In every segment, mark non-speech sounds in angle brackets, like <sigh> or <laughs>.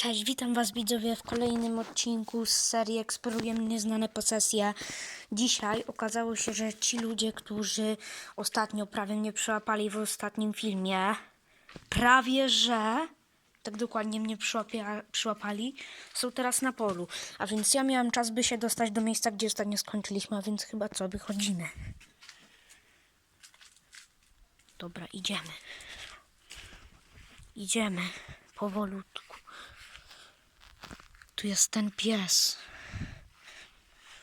Cześć, witam Was widzowie w kolejnym odcinku z serii Eksplorujemy Nieznane Posesje. Dzisiaj okazało się, że ci ludzie, którzy ostatnio prawie mnie przyłapali w ostatnim filmie, prawie że, tak dokładnie mnie przyłapia, przyłapali, są teraz na polu. A więc ja miałem czas, by się dostać do miejsca, gdzie ostatnio skończyliśmy, a więc chyba co, wychodzimy. Dobra, idziemy. Idziemy powolutku. Tu jest ten pies.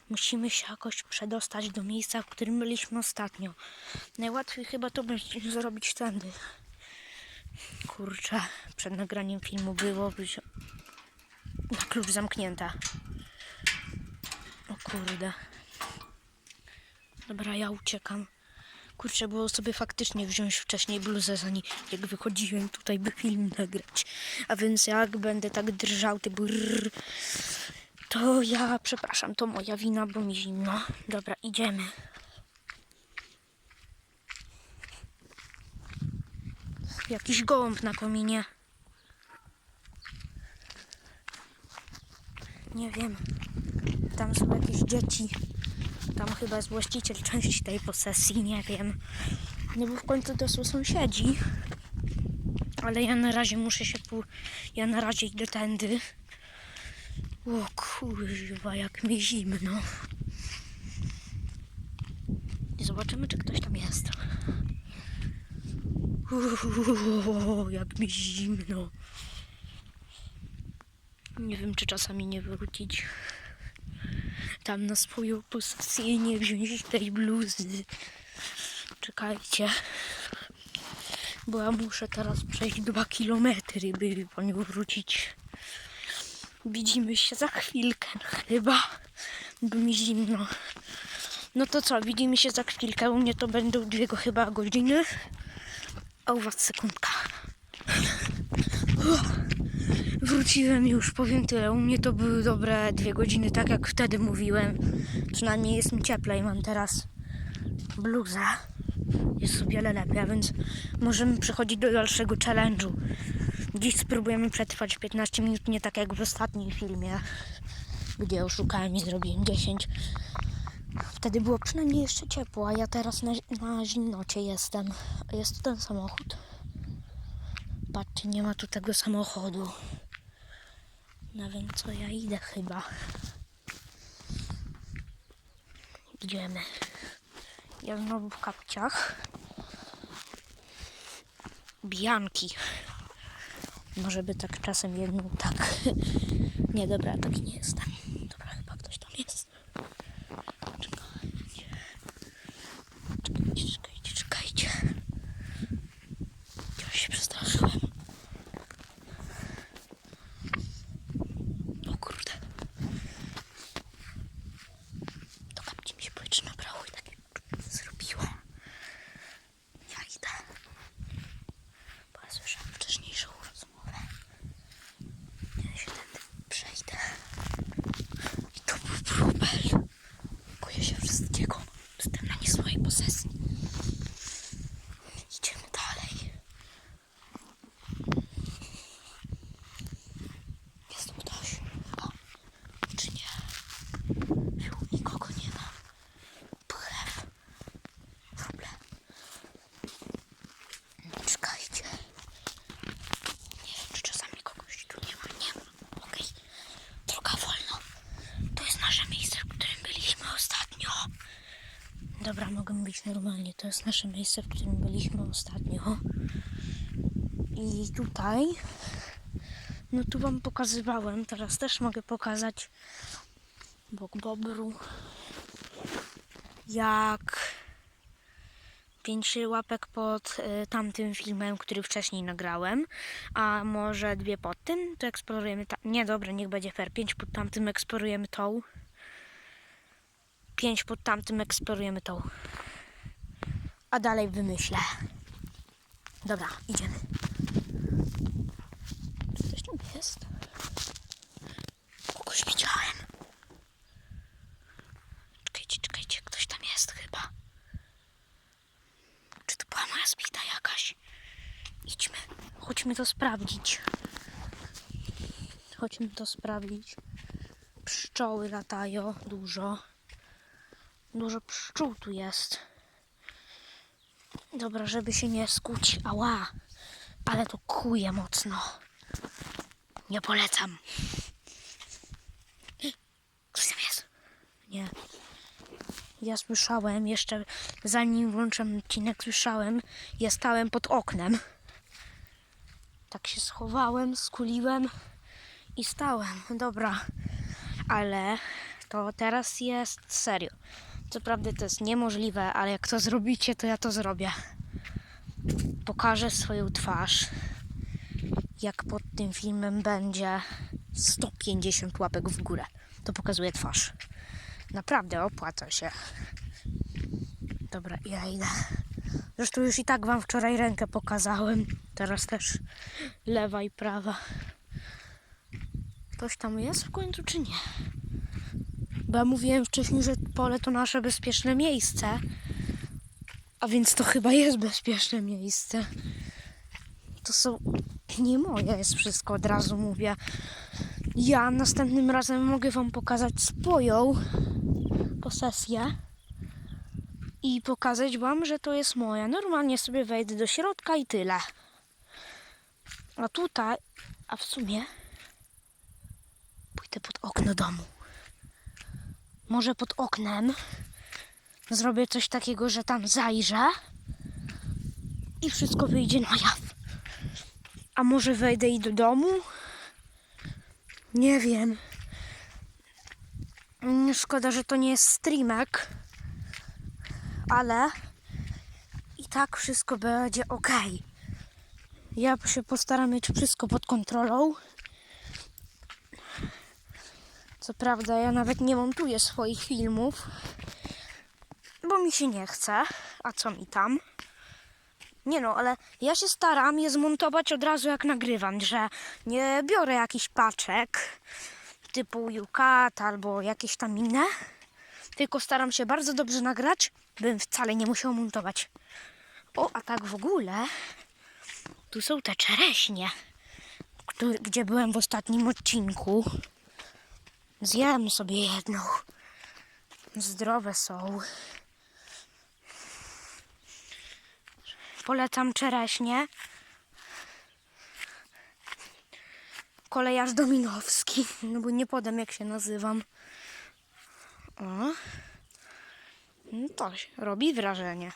Musimy się jakoś przedostać do miejsca, w którym byliśmy ostatnio. Najłatwiej chyba to będzie zrobić tędy. Kurczę, przed nagraniem filmu było wzi- na klucz zamknięta. O kurde. Dobra, ja uciekam. Kurczę, było sobie faktycznie wziąć wcześniej bluzę, zanim jak wychodziłem tutaj, by film nagrać. A więc jak będę tak drżał, ty brrr, to ja przepraszam, to moja wina, bo mi zimno. Dobra, idziemy. Jakiś gołąb na kominie. Nie wiem. Tam są jakieś dzieci. Tam chyba jest właściciel części tej posesji, nie wiem. No bo w końcu to są sąsiedzi. Ale ja na razie muszę się pół... Ja na razie idę tędy. O kurwa, jak mi zimno. I zobaczymy, czy ktoś tam jest. Uuu, jak mi zimno. Nie wiem, czy czasami nie wrócić tam na swoją posesję i nie wziąć tej bluzy. Czekajcie. Bo ja muszę teraz przejść dwa kilometry, by po nią wrócić. Widzimy się za chwilkę no chyba, bo mi zimno. No to co, widzimy się za chwilkę. U mnie to będą dwie chyba godziny, a u was sekundka. <laughs> Wróciłem już, powiem tyle. U mnie to były dobre dwie godziny, tak jak wtedy mówiłem. Przynajmniej jest mi cieplej, mam teraz bluzę. Jest o wiele lepiej, a więc możemy przechodzić do dalszego challenge'u. Dziś spróbujemy przetrwać 15 minut, nie tak jak w ostatnim filmie, gdzie oszukałem i zrobiłem 10. Wtedy było przynajmniej jeszcze ciepło, a ja teraz na, na zimnocie jestem. Jest ten samochód. Patrzcie, nie ma tu tego samochodu. No więc co, ja idę chyba. Idziemy. Ja znowu w kapciach. Bianki. Może by tak czasem jedną tak. <laughs> Nie, dobra, taki nie jestem. Dobra, chyba ktoś tam jest. Czekajcie. Czekajcie, czekajcie, czekajcie. Ja się przestraszyłem. O kurde. To kapci mi się powietrze nabrało i takie zrobiło. Ja idę. Bo ja słyszałem wcześniejszą rozmowę. Ja się tędy przejdę. I to był problem. Boję się wszystkiego. Jestem na nie swojej posesji. Idziemy dalej. Jest tu ktoś? O, czy nie? Ju, nikogo nie ma. Pchew. Problem. Czekajcie. Nie wiem, czy czasami kogoś tu nie ma. Nie ma. Okej. Droga wolno. To jest nasze miejsce, w którym byliśmy ostatnio. Dobra, mogę mówić normalnie. To jest nasze miejsce, w którym byliśmy ostatnio. I tutaj, no tu wam pokazywałem, teraz też mogę pokazać bok bobru, jak pięć łapek pod y, tamtym filmem, który wcześniej nagrałem, a może dwie pod tym, to eksplorujemy, ta- nie dobra, niech będzie fair, pięć pod tamtym eksplorujemy tą, pięć pod tamtym eksplorujemy tą, a dalej wymyślę. Dobra, idziemy. Ktoś tam jest? Kogoś widziałem. Czekajcie, czekajcie, ktoś tam jest chyba. Spita jakaś? Idźmy, chodźmy to sprawdzić. Chodźmy to sprawdzić. Pszczoły latają dużo. Dużo pszczół tu jest. Dobra, żeby się nie skuć. Ała, ale to kuje mocno. Nie polecam. Ktoś tam jest? Nie. Ja słyszałem, jeszcze zanim włączam odcinek, słyszałem, ja stałem pod oknem. Tak się schowałem, skuliłem i stałem. Dobra, ale to teraz jest serio. Co prawda to jest niemożliwe, ale jak to zrobicie, to ja to zrobię. Pokażę swoją twarz. Jak pod tym filmem będzie 150 łapek w górę, to pokazuję twarz. Naprawdę opłaca się. Dobra, ja idę. Zresztą już i tak wam wczoraj rękę pokazałem. Teraz też lewa i prawa. Ktoś tam jest w końcu, czy nie? Bo ja mówiłem wcześniej, że pole to nasze bezpieczne miejsce. A więc to chyba jest bezpieczne miejsce. To są nie moje jest wszystko, od razu mówię. Ja następnym razem mogę wam pokazać swoją posesję i pokazać wam, że to jest moja. Normalnie sobie wejdę do środka i tyle. A tutaj, a w sumie pójdę pod okno domu. Może pod oknem zrobię coś takiego, że tam zajrzę i wszystko wyjdzie na jaw. A może wejdę i do domu? Nie wiem. Mm, Szkoda, że to nie jest streamek, ale i tak wszystko będzie ok. Ja się postaram mieć wszystko pod kontrolą. Co prawda, ja nawet nie montuję swoich filmów, bo mi się nie chce. A co mi tam? Nie no, ale ja się staram je zmontować od razu jak nagrywam, że nie biorę jakichś paczek typu YouCat albo jakieś tam inne, tylko staram się bardzo dobrze nagrać, bym wcale nie musiał montować. O, a tak w ogóle, tu są te czereśnie, który, gdzie byłem w ostatnim odcinku. Zjem sobie jedną. Zdrowe są. Polecam czereśnie. Kolejarz Dominowski. No bo nie podam jak się nazywam. O. No to robi wrażenie.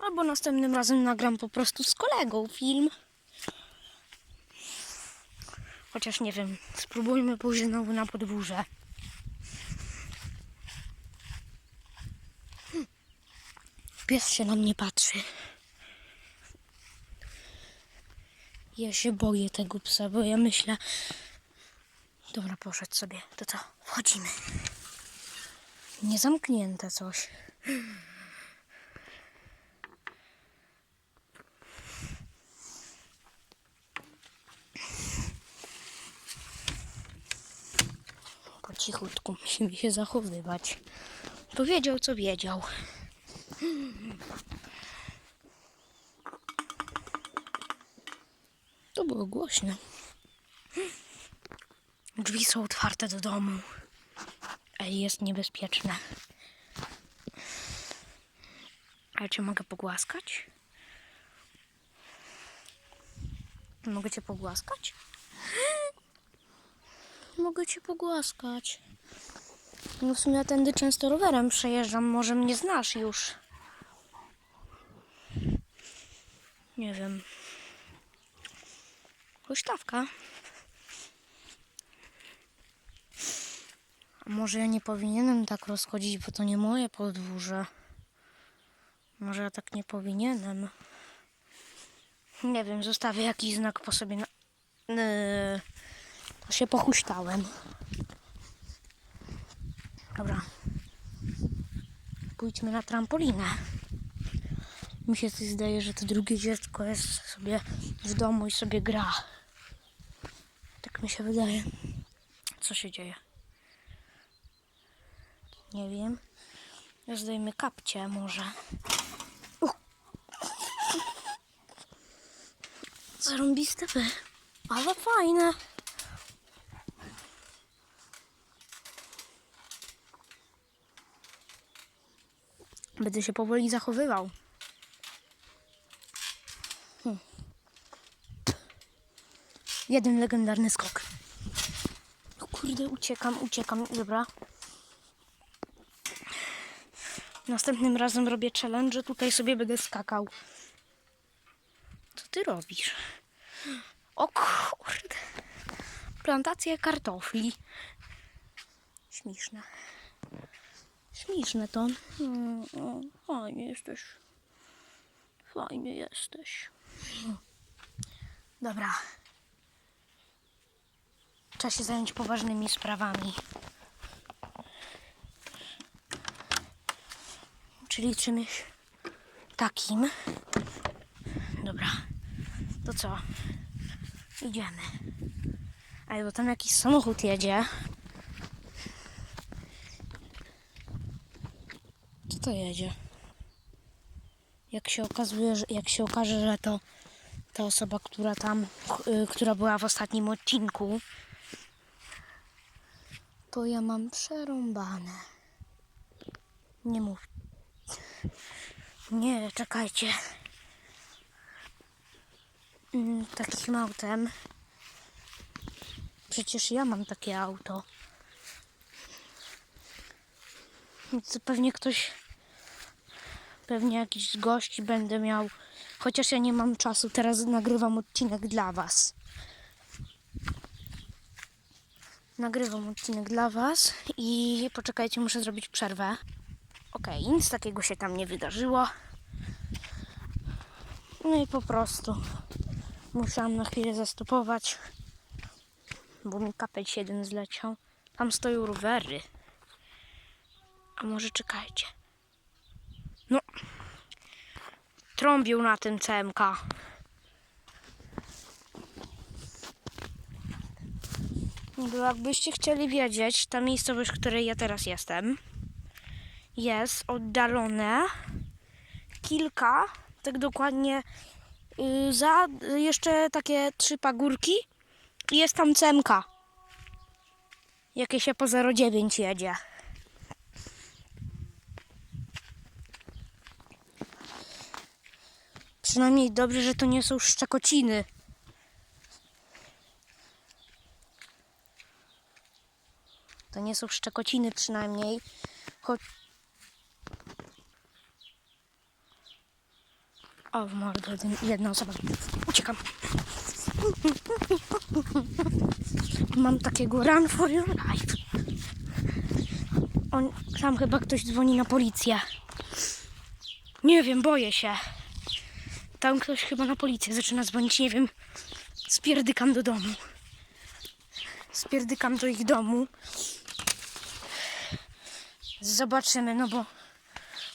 Albo następnym razem nagram po prostu z kolegą film. Chociaż nie wiem, spróbujmy pójść znowu na podwórze. Pies się na mnie patrzy. Ja się boję tego psa, bo ja myślę... Dobra, poszedł sobie. To co? Wchodzimy. Nie zamknięte coś. Po cichutku musimy się zachowywać. Powiedział, co wiedział. Było głośno. Drzwi są otwarte do domu. Ej, jest niebezpieczne. Ale czy mogę pogłaskać? Mogę cię pogłaskać? <gasps> Mogę cię pogłaskać. No w sumie ja tędy często rowerem przejeżdżam. Może mnie znasz już. Nie wiem. Huśtawka. A może ja nie powinienem tak rozchodzić, bo to nie moje podwórze. Może ja tak nie powinienem. Nie wiem, zostawię jakiś znak po sobie na... Yy, to się pochuśtałem. Dobra. Pójdźmy na trampolinę. Mi się coś zdaje, że to drugie dziecko jest sobie w domu i sobie gra. Tak mi się wydaje. Co się dzieje? Nie wiem. Ja zdejmę kapcie może. Zarąbiste wy. Ale fajne. Będę się powoli zachowywał. Jeden legendarny skok. O kurde, uciekam, uciekam. Dobra. Następnym razem robię challenge, tutaj sobie będę skakał. Co ty robisz? O kurde. Plantacja kartofli. Śmieszne. Śmieszne to. Fajnie jesteś. Fajnie jesteś. Dobra. Trzeba się zająć poważnymi sprawami. Czyli czymś takim. Dobra. To co? Idziemy. Ej, bo tam jakiś samochód jedzie. Co to jedzie? Jak się okazuje, że, jak się okaże, że to ta osoba, która tam, y, która była w ostatnim odcinku, to ja mam przerąbane. Nie mów. Nie, czekajcie. Mm, Takim autem. Przecież ja mam takie auto. Więc pewnie ktoś, pewnie jakiś z gości będę miał. Chociaż ja nie mam czasu, teraz nagrywam odcinek dla Was. Nagrywam odcinek dla Was i poczekajcie, muszę zrobić przerwę. Okej, nic takiego się tam nie wydarzyło. No i po prostu musiałam na chwilę zastopować, bo mi kapeć jeden zleciał. Tam stoją rowery. A może czekajcie. No. Trąbił na tym CMK. Bo jakbyście chcieli wiedzieć, ta miejscowość, w której ja teraz jestem, jest oddalone kilka, tak dokładnie y, za jeszcze takie trzy pagórki i jest tam CMK. Jakie się po 09 jedzie. Przynajmniej dobrze, że to nie są szczekociny. To nie są szczekociny przynajmniej. Choć... O, w mordę, jeden- jedna osoba. Uciekam. <laughs> Mam takiego run for your life. On, tam chyba ktoś dzwoni na policję. Nie wiem, boję się. Tam ktoś chyba na policję zaczyna dzwonić, nie wiem. Spierdykam do domu. Spierdykam do ich domu. Zobaczymy, no bo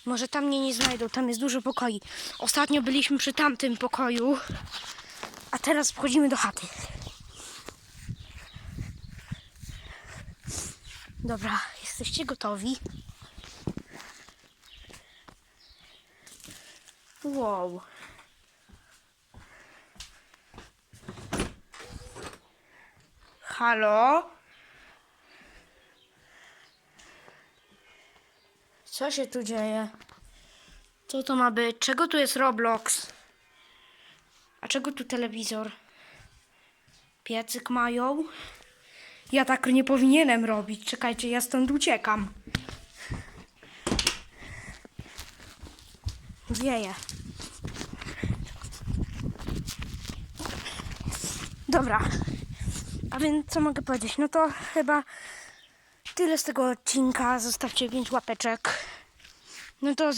może tam mnie nie znajdą, tam jest dużo pokoi. Ostatnio byliśmy przy tamtym pokoju, a teraz wchodzimy do chaty. Dobra, jesteście gotowi? Wow. Halo? Co się tu dzieje? Co to ma być? Czego tu jest Roblox? A czego tu telewizor? Piecyk mają? Ja tak nie powinienem robić. Czekajcie, ja stąd uciekam. Wieje. Dobra. A więc co mogę powiedzieć? No to chyba tyle z tego odcinka. Zostawcie 5 łapeczek. No to